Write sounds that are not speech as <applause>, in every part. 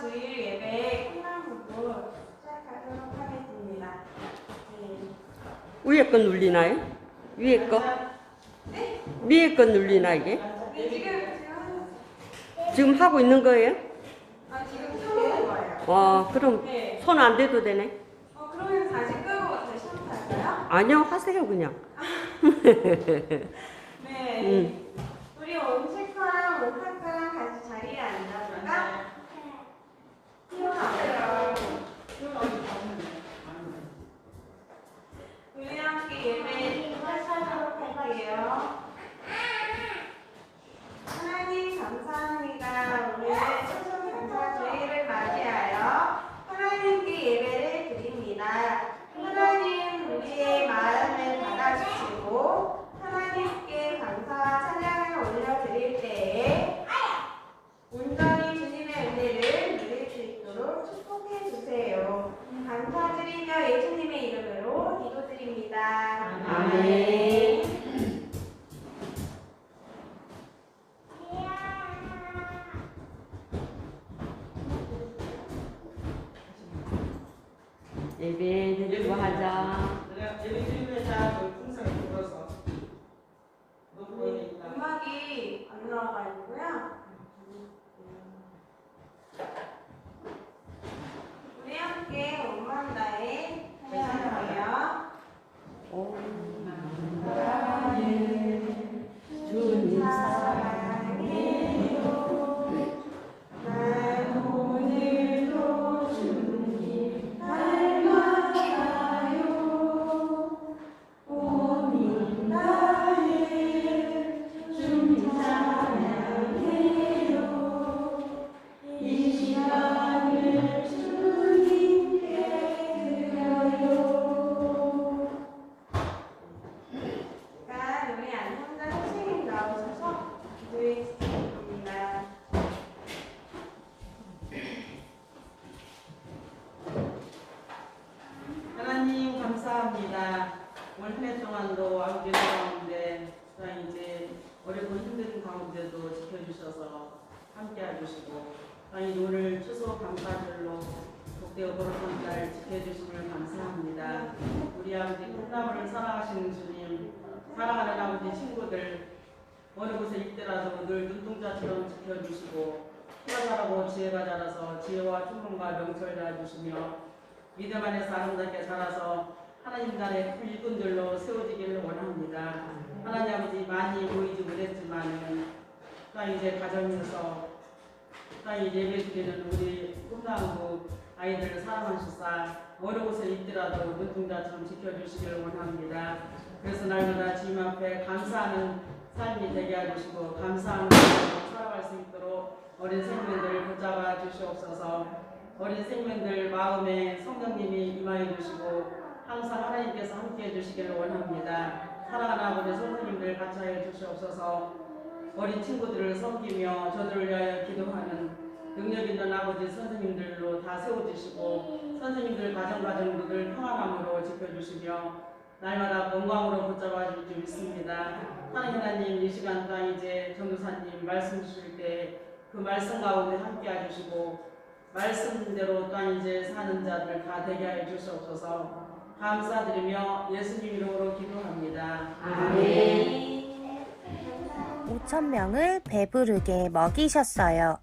주일 예배 끝난 부분 시작하도록 하겠습니다. 네. 위에 거 눌리나요? 위에 거? 위에 거 눌리나 이게? 네, 지금 지금 지금 하고 있는 거예요? 아 지금 켜놓은 거예요. 와 그럼 네. 손 안 대도 되네? 어 그러면 다시 끄고 다시 한번 할까요? 아니요 하세요 그냥 <laughs> 네. 음. 우리 온실 예배 드리고 하자 주시고 아니 오늘 추수 감사절로 복되어 거룩한 날 지켜주심을 감사합니다. 우리 아버지 콩나물을 사랑하시는 주님 사랑하는 아버지 친구들 어느 곳에 있더라도 늘 눈동자처럼 지켜주시고 키가 자라고 지혜가 자라서 지혜와 충분과 명철 다주시며 믿음 안에서 아름답게 자라서 하나님 나라의 큰 일꾼들로 세워지기를 원합니다. 하나님 아버지 많이 보이지 못했지만은 또 이제 가정에서 또 이제 예배드리는 우리 꿈나무 아이들을 사랑하시사 어느 곳에 있더라도 눈동자처럼 지켜주시기를 원합니다. 그래서 날마다 주님 앞에 감사하는 삶이 되게 해주시고 감사하는 마음으로 살아갈 수 있도록 어린 생명들을 붙잡아 주시옵소서 어린 생명들 마음에 성령님이 임하여 주시고 항상 하나님께서 함께 해 주시기를 원합니다. 사랑하는 아버지 선생님들 같이 하여 주시옵소서 어린 친구들을 섬기며 저들을 위하여 기도하는 능력 있는 아버지 선생님들로 다 세워주시고 선생님들 가정가정들 평안함으로 지켜주시며 날마다 건강으로 붙잡아 줄줄 믿습니다. 하나님 하나님 이 시간 당 이제 전도사님 말씀 주실 때 그 말씀 가운데 함께 해주시고 말씀대로 또한 이제 사는 자들 다 되게 하여 주시옵소서 감사드리며 예수님 이름으로 기도합니다. 아멘. 5천 명을 배부르게 먹이셨어요.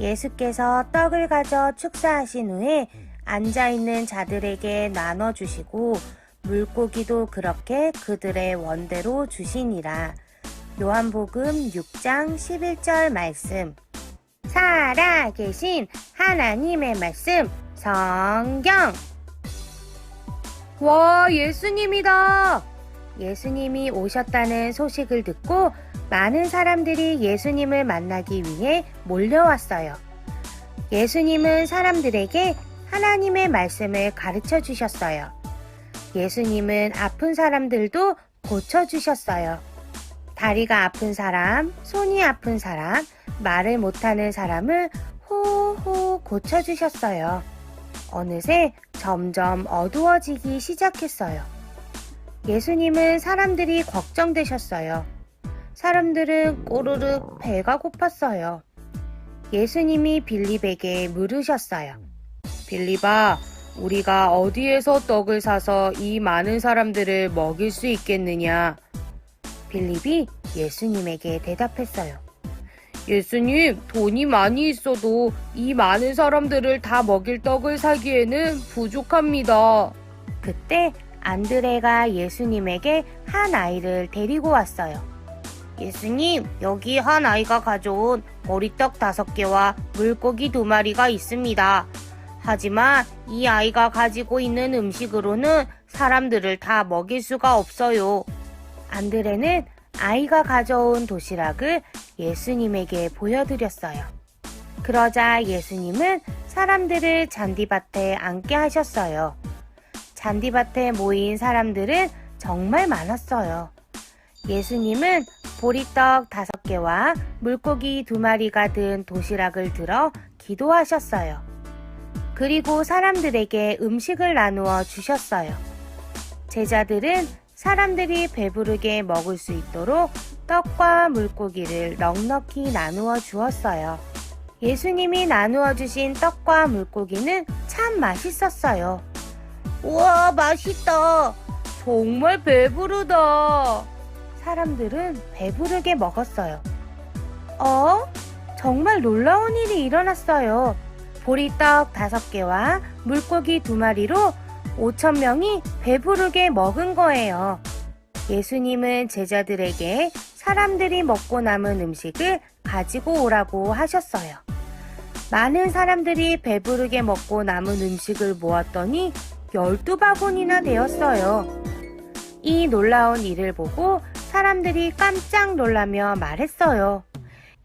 예수께서 떡을 가져 축사하신 후에 앉아 있는 자들에게 나눠 주시고 물고기도 그렇게 그들의 원대로 주시니라. 요한복음 6장 11절 말씀. 살아계신 하나님의 말씀 성경. 와, 예수님이다. 예수님이 오셨다는 소식을 듣고 많은 사람들이 예수님을 만나기 위해 몰려왔어요. 예수님은 사람들에게 하나님의 말씀을 가르쳐 주셨어요. 예수님은 아픈 사람들도 고쳐 주셨어요. 다리가 아픈 사람, 손이 아픈 사람, 말을 못하는 사람을 호호 고쳐 주셨어요. 어느새 점점 어두워지기 시작했어요. 예수님은 사람들이 걱정되셨어요. 사람들은 꼬르륵 배가 고팠어요. 예수님이 빌립에게 물으셨어요. 빌립아, 우리가 어디에서 떡을 사서 이 많은 사람들을 먹일 수 있겠느냐? 빌립이 예수님에게 대답했어요. 예수님, 돈이 많이 있어도 이 많은 사람들을 다 먹일 떡을 사기에는 부족합니다. 그때 안드레가 예수님에게 한 아이를 데리고 왔어요. 예수님, 여기 한 아이가 가져온 보리떡 다섯 개와 물고기 두 마리가 있습니다. 하지만 이 아이가 가지고 있는 음식으로는 사람들을 다 먹일 수가 없어요. 안드레는 아이가 가져온 도시락을 예수님에게 보여드렸어요. 그러자 예수님은 사람들을 잔디밭에 앉게 하셨어요. 잔디밭에 모인 사람들은 정말 많았어요. 예수님은 보리떡 다섯 개와 물고기 두 마리가 든 도시락을 들어 기도하셨어요. 그리고 사람들에게 음식을 나누어 주셨어요. 제자들은 사람들이 배부르게 먹을 수 있도록 떡과 물고기를 넉넉히 나누어 주었어요. 예수님이 나누어 주신 떡과 물고기는 참 맛있었어요. 우와, 맛있다. 정말 배부르다. 사람들은 배부르게 먹었어요. 어? 정말 놀라운 일이 일어났어요. 보리떡 다섯 개와 물고기 두 마리로 5천 명이 배부르게 먹은 거예요. 예수님은 제자들에게 사람들이 먹고 남은 음식을 가지고 오라고 하셨어요. 많은 사람들이 배부르게 먹고 남은 음식을 모았더니 12바구니나 되었어요. 이 놀라운 일을 보고 사람들이 깜짝 놀라며 말했어요.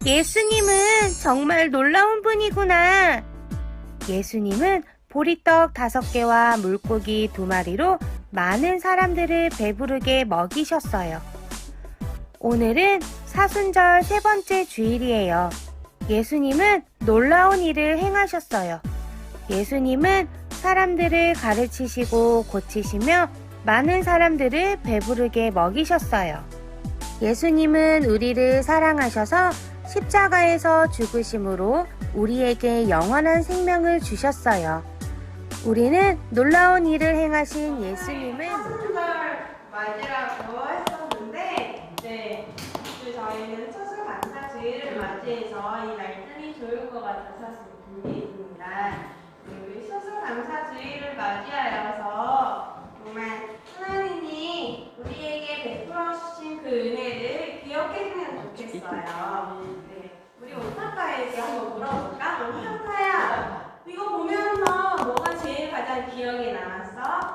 예수님은 정말 놀라운 분이구나. 예수님은 보리떡 다섯 개와 물고기 두 마리로 많은 사람들을 배부르게 먹이셨어요. 오늘은 사순절 세 번째 주일이에요. 예수님은 놀라운 일을 행하셨어요. 예수님은 사람들을 가르치시고 고치시며 많은 사람들을 배부르게 먹이셨어요. 예수님은 우리를 사랑하셔서 십자가에서 죽으심으로 우리에게 영원한 생명을 주셨어요. 우리는 놀라운 일을 행하신 예수님을 맞이라고 했었는데, 네, 그 저희는 추수 감사 주일을 맞이해서 이 말씀이 좋을 것 같아서 준비했습니다. 주일을 맞이하여서 정말 하나님이 우리에게 베풀어 주신 그 은혜를 기억했으면 좋겠어요. 네, <laughs> 우리 오타카에게 한번 물어볼까? 오타카야, 이거 보면서 뭐가 제일 가장 기억에 남았어?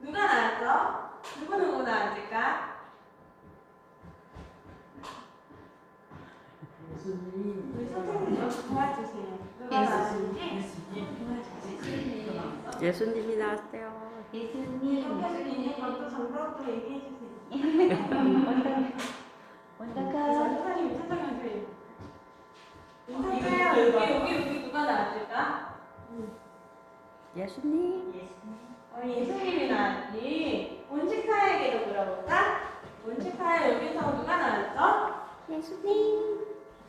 누가 나왔어? 누구 누구 나왔을까? 우리 선생님 좀 도와주세요. 누가 나왔는지 도와주세요. 예수님이 나왔어요. 선생님 이것도 정보도 얘기해 주세요. <laughs> 선생님 선생님 인사해요. 여기 여기 여기 누가 나왔을까? 예수님. 어, 예수님이 나왔지. 온치카에게도 물어볼까? 온치카야 여기서 누가 나왔어? 예수님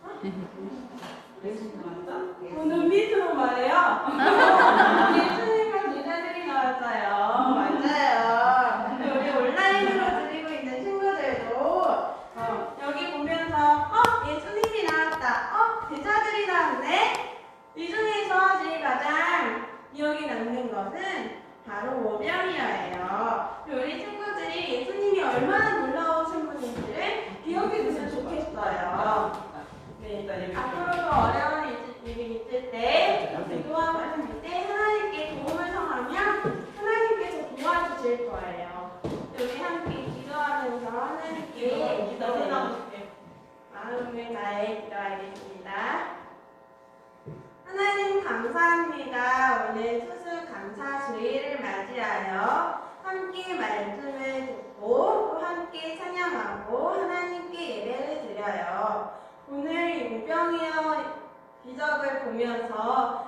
어, <laughs> 눈빛으로 말해요. <laughs> 예수님과 제자들이 나왔어요. 맞아요. 우리 온라인으로 드리고 있는 친구들도 어, 여기 보면서 어 예수님이 나왔다. 어 제자들이 나왔네. 이 중에서 제일 가장 기억이 남는 것은 바로 오병이어예요. 우리 친구들이 예수님이 얼마나 놀라우신 분인지를 기억해 두면 좋겠어요. 네, 앞으로도 어려운 일- 일이 있을 때, 기도와 말씀 때 하나님께 도움을 청하면 하나님께서 도와주실 거예요. 우리 함께 기도하면서 하나님께 마음을 다해 기도하겠습니다. 하나님 감사합니다. 오늘 수수 감사 주일을 맞이하여 함께 말씀을 듣고 또 함께 찬양하고 하나님께 예배를 드려요. 오늘 이 우병이어 기적을 보면서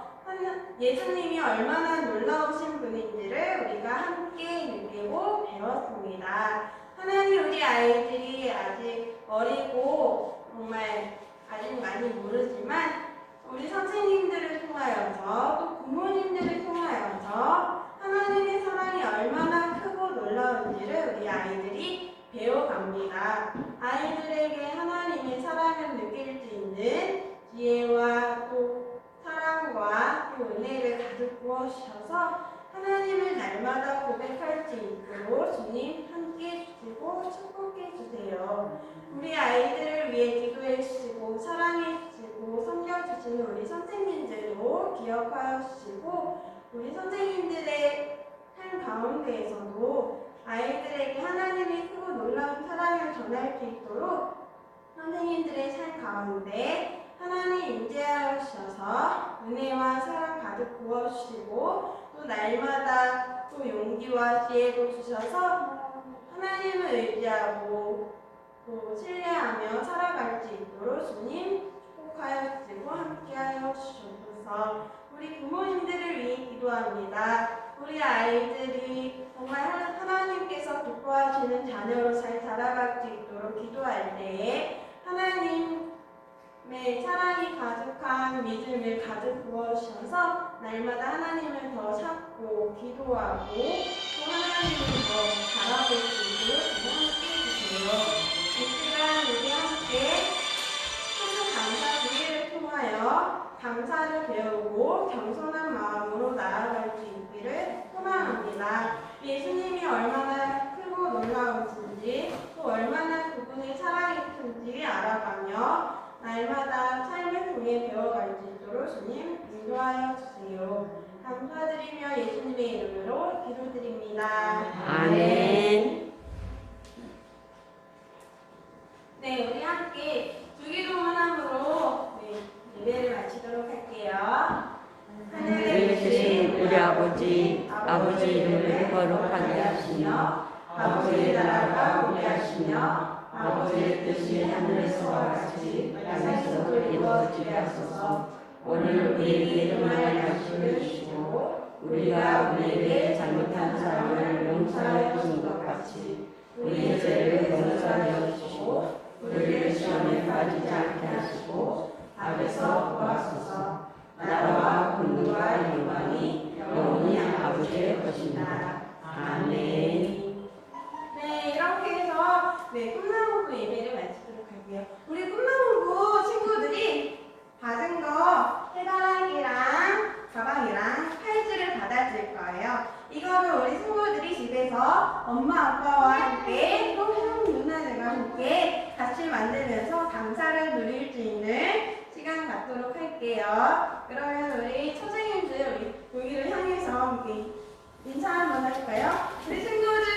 예수님이 얼마나 놀라우신 분인지를 우리가 함께 느끼고 배웠습니다. 하나님 우리 아이들이 아직 어리고 정말 아직 많이 모르지만 우리 선생님들을 통하여서 또 부모님들을 통하여서 하나님의 사랑이 얼마나 크고 놀라운지를 우리 아이들이 배워갑니다. 아이들에게 하나님의 사랑을 느낄 수 있는 지혜와 또 사랑과 또 은혜를 가득 부어주셔서 하나님을 날마다 고백할 수 있도록 주님 함께 해주시고 축복해 주세요. 우리 아이들을 위해 기도해 주시고 사랑해 주시고 섬겨 주시는 우리 선생님들도 기억하여 주시고 우리 선생님들의 삶 가운데에서도 아이들에게 하나님의 크고 놀라운 사랑을 전할 수 있도록 선생님들의 삶 가운데 하나님 임재하여 주셔서 은혜와 사랑 가득 부어주시고 또 날마다 또 용기와 지혜도 주셔서 하나님을 의지하고 또 신뢰하며 살아갈 수 있도록 주님 축복하여 주시고 함께하여 주셔서 우리 부모님들을 위해 기도합니다. 우리 아이들이 정말 하- 하나님께서 기뻐하시는 자녀로 잘 자라갈 수 있도록 기도할 때에 하나님 의 사랑이 가득한 믿음을 가득 부어주셔서 날마다 하나님을 더 찾고 기도하고 또 하나님을 더 바라볼 수 있도록 주님 함께 해주세요. 이 시간 우리 함께 하는 감사 주기를 통하여 감사를 배우고 겸손한 마음으로 나아갈 수 있기를 소망합니다. 예수님이 얼마나 크고 놀라우신지 또 얼마나 그분의 사랑이 큰지 알아가며 날마다 삶을 통해 배워갈 수 있도록 주님 인도하여 주세요. 감사드리며 예수님의 이름으로 기도드립니다. 아멘. 네, 우리 함께 주기도문함으로 네, 예배를 마치도록 할게요. 하늘에 계신 우리 아버지, 아버지 이름을 거룩하게 하시며 아버지의 나라가 오게 하시며 아버지의 뜻이 하늘에서와 같이 땅에서도 이루어지게 하소서 오늘 우리에게 일용할 것을 주시고 우리가 우리에게 잘못한 사람을 용서하여 주신 것 같이 우리의 죄를 용서하여 주시고 우리를 시험에 빠지지 않게 하시고 악에서 구하소서 나라와 권능과 영광이 영원히 아버지의 것입니다. 아멘. 할게요. 우리 꿈나무부 친구들이 받은 거 해바라기랑 가방이랑 팔찌를 받아줄 거예요. 이거를 우리 친구들이 집에서 엄마 아빠와 함께 또 형 누나들과 함께 같이 만들면서 감사를 누릴 수 있는 시간 갖도록 할게요. 그러면 우리 선생님들 우리 여기를 향해서 함께 인사 한번 할까요? 우리 친구들